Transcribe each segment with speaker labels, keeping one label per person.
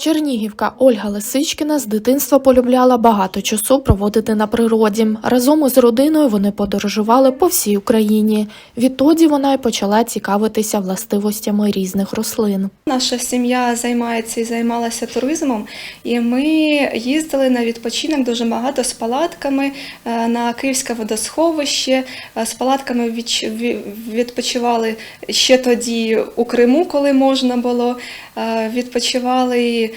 Speaker 1: Чернігівка Ольга Лисичкіна з дитинства полюбляла багато часу проводити на природі. Разом із родиною вони подорожували по всій Україні. Відтоді вона й почала цікавитися властивостями різних рослин.
Speaker 2: Наша сім'я займається і займалася туризмом, і ми їздили на відпочинок дуже багато з палатками е, на Київське водосховище. Е, З палатками відпочивали ще тоді у Криму, коли можна було. Е, Відпочивали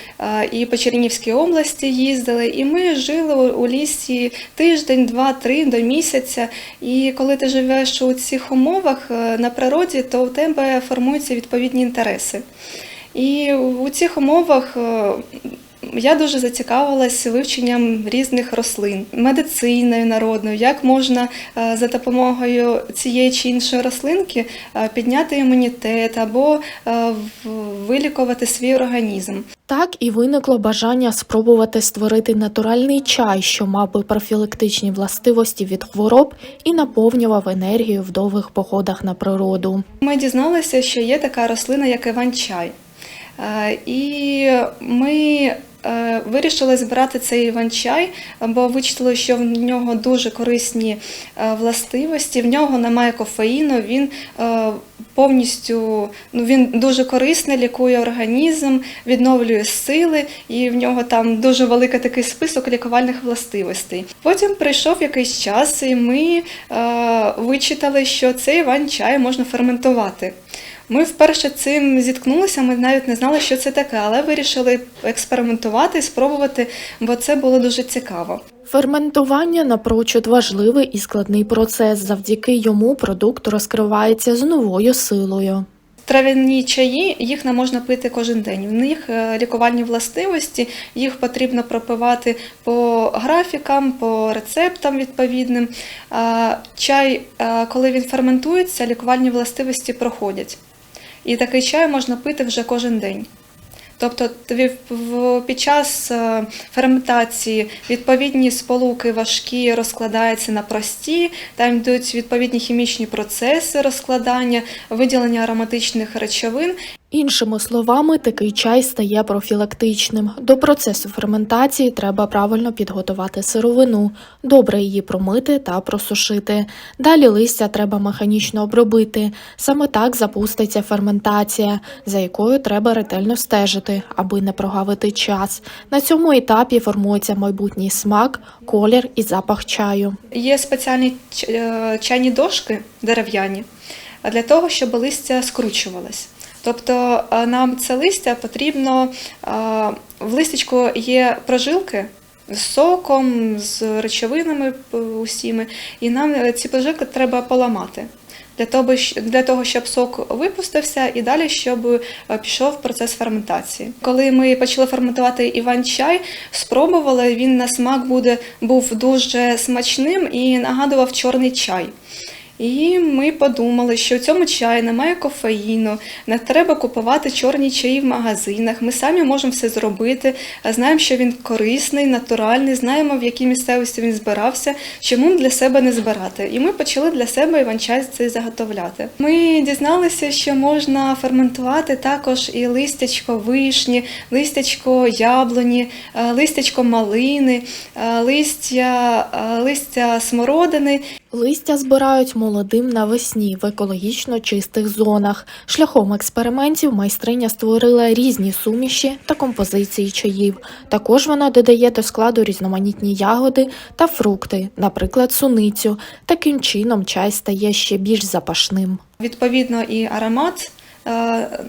Speaker 2: і по Чернігівській області їздили. І ми жили у- лісі тиждень, два, три до місяця. І коли ти живеш у цих умовах е, на природі, то у тебе формуються відповідні інтереси. І у цих умовах е, я дуже зацікавилась вивченням різних рослин, медициною народною, як можна е, за допомогою цієї чи іншої рослинки е, підняти імунітет або е, вилікувати свій організм.
Speaker 1: Так і виникло бажання спробувати створити натуральний чай, що мав би профілактичні властивості від хвороб і наповнював енергію в довгих походах на природу.
Speaker 2: Ми дізналися, що є така рослина, як іван-чай. І ми вирішили збирати цей іван-чай, бо вичитали, що в нього дуже корисні е, властивості, в нього немає кофеїну, він е, повністю ну, він дуже корисний, лікує організм, відновлює сили, і в нього там дуже великий такий список лікувальних властивостей. Потім прийшов якийсь час, і ми е, вичитали, що цей іван-чай можна ферментувати. Ми вперше цим зіткнулися, ми навіть не знали, що це таке, але вирішили експериментувати спробувати, бо це було дуже цікаво.
Speaker 1: Ферментування напрочуд важливий і складний процес. Завдяки йому продукт розкривається з новою силою.
Speaker 2: Трав'яні чаї їх не можна пити кожен день. В них е, лікувальні властивості, їх потрібно пропивати по графікам, по рецептам відповідним. Чай, е, коли він ферментується, лікувальні властивості проходять. І такий чай можна пити вже кожен день. Тобто під час е, ферментації відповідні сполуки важкі розкладаються на прості, там йдуть відповідні хімічні процеси розкладання, виділення ароматичних речовин.
Speaker 1: Іншими словами, такий чай стає профілактичним. До процесу ферментації треба правильно підготувати сировину, добре її промити та просушити. Далі листя треба механічно обробити. Саме так запуститься ферментація, за якою треба ретельно стежити, аби не прогавити час. На цьому етапі формується майбутній смак, колір і запах чаю.
Speaker 2: Є спеціальні е, чайні дошки дерев'яні для того, щоб листя скручувалось. Тобто е, нам це листя потрібно, е, в листячку є прожилки з соком, з речовинами усіми, і нам е, ці прожилки треба поламати. Для того, для того, щоб сок випустився і далі, щоб пішов процес ферментації. Коли ми почали ферментувати іван-чай, спробували, він на смак буде, був дуже смачним і нагадував чорний чай. І ми подумали, що в цьому чаї немає кофеїну, не треба купувати чорні чаї в магазинах. Ми самі можемо все зробити. Знаємо, що він корисний, натуральний, знаємо, в якій місцевості він збирався. Чому для себе не збирати? І ми почали для себе іван-чай цей заготовляти. Ми дізналися, що можна ферментувати також і листячко вишні, листячко яблуні, е, листячко малини, е, листя, е, листя смородини.
Speaker 1: Листя збирають молодим навесні в екологічно чистих зонах. Шляхом експериментів майстриня створила різні суміші та композиції чаїв. Також вона додає до складу різноманітні ягоди та фрукти, наприклад, суницю. Таким чином чай стає ще більш запашним.
Speaker 2: Відповідно, і аромат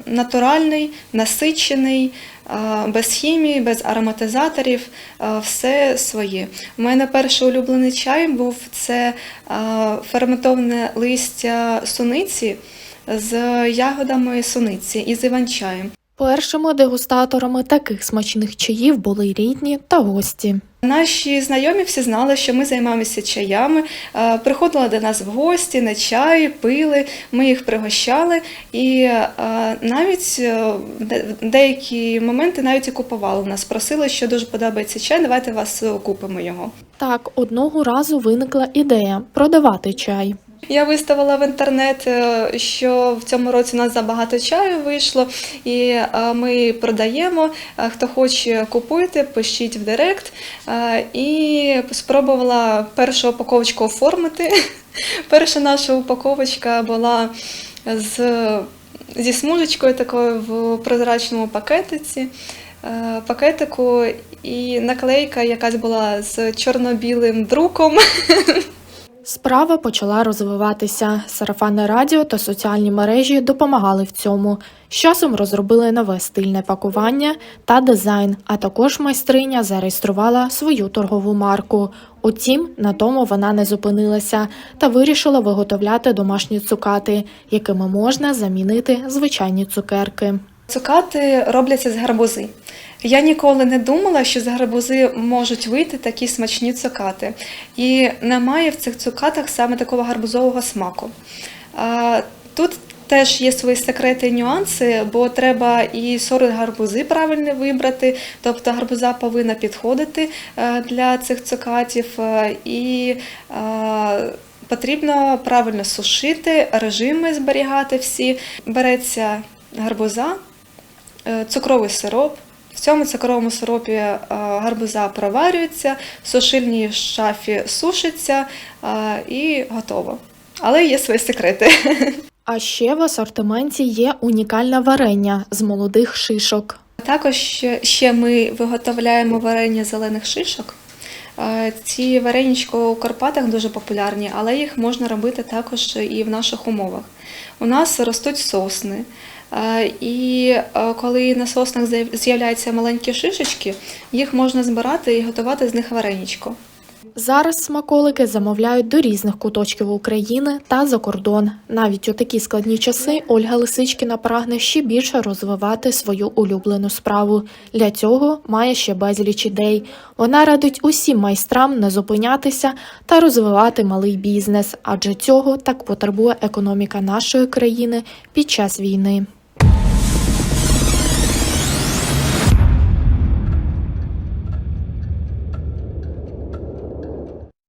Speaker 2: натуральний, насичений, е, без хімії, без ароматизаторів, е, все своє. У мене перший улюблений чай був це е, ферментоване листя суниці з ягодами суниці і з іван-чаєм.
Speaker 1: Першими дегустаторами таких смачних чаїв були рідні та гості.
Speaker 2: Наші знайомі всі знали, що ми займаємося чаями, е, приходили до нас в гості на чай, пили, ми їх пригощали, і е, навіть е, деякі моменти навіть і купували нас. Просили, що дуже подобається чай, давайте вас купимо його.
Speaker 1: Так, одного разу виникла ідея продавати чай.
Speaker 2: Я виставила в інтернет, е, що в цьому році у нас забагато чаю вийшло, і е, ми продаємо. Е, Хто хоче купуйте, пишіть в директ. І спробувала першу упаковочку оформити. Перша наша упаковочка була з, зі смужечкою такою в прозрачному пакетиці. Пакетику і наклейка якась була з чорно-білим друком.
Speaker 1: Справа почала розвиватися. Сарафанне радіо та соціальні мережі допомагали в цьому. З часом розробили нове стильне пакування та дизайн, а також майстриня зареєструвала свою торгову марку. Утім, на тому вона не зупинилася та вирішила виготовляти домашні цукати, якими можна замінити звичайні цукерки.
Speaker 2: Цукати робляться з гарбузи. Я ніколи не думала, що з гарбузи можуть вийти такі смачні цукати. І немає в цих цукатах саме такого гарбузового смаку. Тут теж є свої секрети і нюанси, бо треба і сорт гарбузи правильно вибрати, тобто гарбуза повинна підходити е, для цих цукатів. е, І е, Потрібно правильно сушити, режими зберігати всі. Береться гарбуза, цукровий сироп. Цьому цукровому сиропі е, гарбуза проварюється, в сушильній шафі сушиться е, і готово. Але є свої секрети.
Speaker 1: А ще в асортименті є унікальне варення з молодих шишок.
Speaker 2: Також ще ми виготовляємо варення зелених шишок. Е, Ці варенічко у Карпатах дуже популярні, але їх можна робити також і в наших умовах. У нас ростуть сосни. е, І е, коли на соснах з'яв- з'являються маленькі шишечки, їх можна збирати і готувати з них вареничко.
Speaker 1: Зараз смаколики замовляють до різних куточків України та за кордон. Навіть у такі складні часи Ольга Лисичкіна прагне ще більше розвивати свою улюблену справу. Для цього має ще безліч ідей. Вона радить усім майстрам не зупинятися та розвивати малий бізнес, адже цього так потребує економіка нашої країни під час війни.